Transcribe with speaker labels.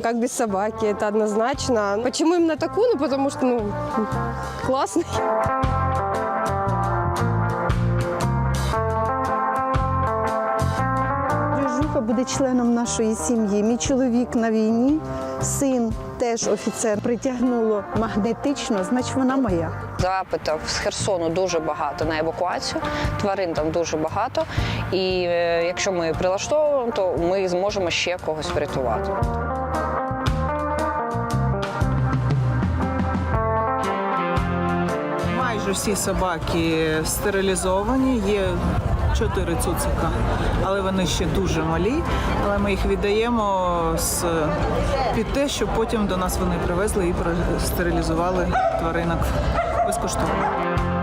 Speaker 1: Как без собаки, это однозначно. Почему именно такую? Ну, потому что, ну, классный.
Speaker 2: Жуха буде членом нашої сім'ї. Мій чоловік на війні, син теж офіцер. Притягнуло магнетично, значить вона моя.
Speaker 3: Запитів з Херсону дуже багато на евакуацію. Тварин там дуже багато. І е, якщо ми прилаштовуємо, то ми зможемо ще когось врятувати.
Speaker 4: Майже всі собаки стерилізовані. Є чотири цуцика, але вони ще дуже малі. Але ми їх віддаємо з під те, щоб потім до нас вони привезли і стерилізували тваринок безкоштовно.